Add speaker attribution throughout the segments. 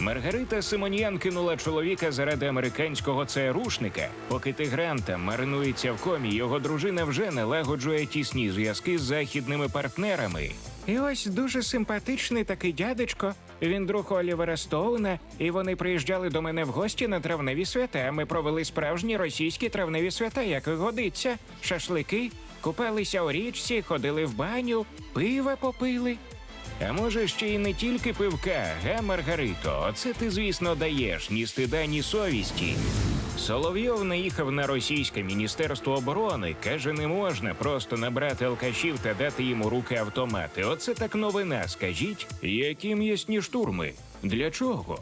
Speaker 1: Маргарита Симоньян кинула чоловіка заради американського ЦРУшника. Поки Тигранта маринується в комі, його дружина вже налагоджує тісні зв'язки з західними партнерами. І ось дуже симпатичний такий дядечко. Він друг Олівера Стоуна, і вони приїжджали до мене в гості на травневі свята. Ми провели справжні російські травневі свята, як і годиться. Шашлики, купалися у річці, ходили в баню, пива попили. А може, ще й не тільки пивка, га, Маргарито? Оце ти, звісно, даєш ні стида, ні совісті. Соловйов наїхав на російське міністерство оборони. каже, не можна просто набрати алкашів та дати їм у руки автомати. Оце так новина. Скажіть, які м'ясні штурми? Для чого?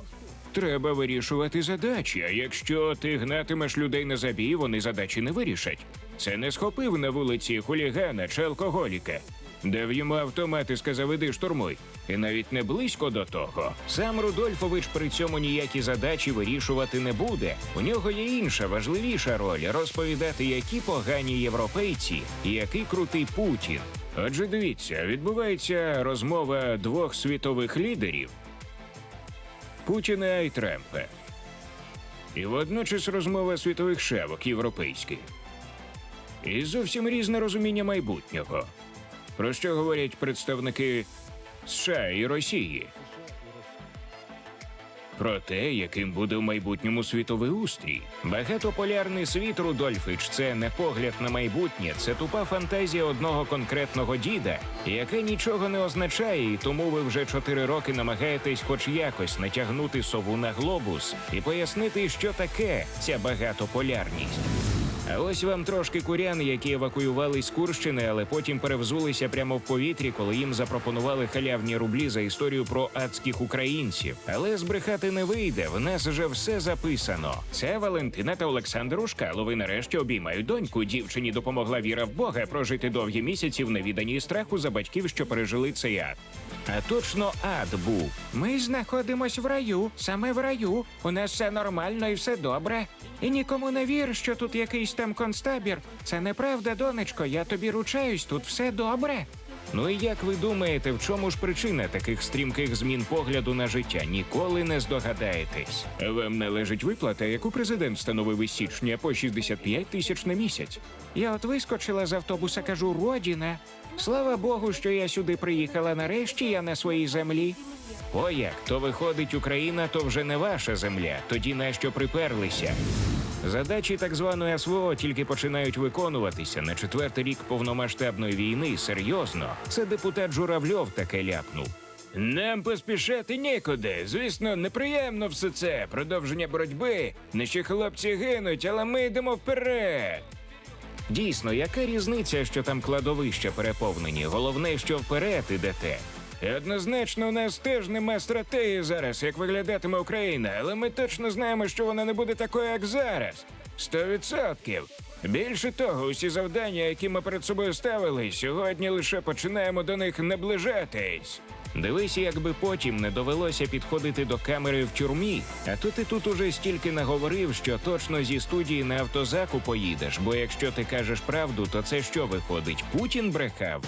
Speaker 1: Треба вирішувати задачі. А якщо ти гнатимеш людей на забій, вони задачі не вирішать. Це не схопив на вулиці хулігана чи алкоголіка. Дав йому автомат і сказав, іди штурмуй. І навіть не близько до того. Сам Рудольфович при цьому ніякі задачі вирішувати не буде. У нього є інша важливіша роль розповідати, які погані європейці і який крутий Путін. Отже, дивіться, відбувається розмова двох світових лідерів Путіна і Трампа. І водночас розмова світових шавок європейських. І зовсім різне розуміння майбутнього. Про що говорять представники США і Росії? Про те, яким буде в майбутньому світовий устрій. Багатополярний світ Рудольфич це не погляд на майбутнє, це тупа фантазія одного конкретного діда, яка нічого не означає, і тому ви вже чотири роки намагаєтесь, хоч якось натягнути сову на глобус і пояснити, що таке ця багатополярність. А ось вам трошки курян, які евакуювались з Курщини, але потім перевзулися прямо в повітрі, коли їм запропонували халявні рублі за історію про адських українців. Але збрехати не вийде. В нас вже все записано. Це Валентина та Олександр Ушкалови нарешті обіймають доньку. Дівчині допомогла віра в Бога прожити довгі місяці в невіданні страху за батьків, що пережили цей ад. А точно ад був. Ми знаходимось в раю, саме в раю. У нас все нормально і все добре. І нікому не вір, що тут якийсь там концтабір. Це неправда, донечко. Я тобі ручаюсь, тут все добре. Ну і як ви думаєте, в чому ж причина таких стрімких змін погляду на життя? Ніколи не здогадаєтесь. Вам належить виплата, яку президент встановив із січня по 65 тисяч на місяць. Я от вискочила з автобуса, кажу, родіна. Слава Богу, що я сюди приїхала. Нарешті я на своїй землі. О як, то виходить Україна, то вже не ваша земля. Тоді нащо приперлися? Задачі так званої СВО тільки починають виконуватися на четвертий рік повномасштабної війни. Серйозно, це депутат Журавльов таке ляпнув. Нам поспішати нікуди. Звісно, неприємно все це. Продовження боротьби. Наші хлопці гинуть, але ми йдемо вперед. Дійсно, яка різниця, що там кладовища переповнені? Головне, що вперед ідете. І Однозначно, у нас теж нема стратегії зараз, як виглядатиме Україна, але ми точно знаємо, що вона не буде такою, як зараз. Сто відсотків. Більше того, усі завдання, які ми перед собою ставили, сьогодні лише починаємо до них наближатись. Дивись, якби потім не довелося підходити до камери в тюрмі, а то ти тут уже стільки наговорив, що точно зі студії на автозаку поїдеш. Бо якщо ти кажеш правду, то це що виходить? Путін брехав.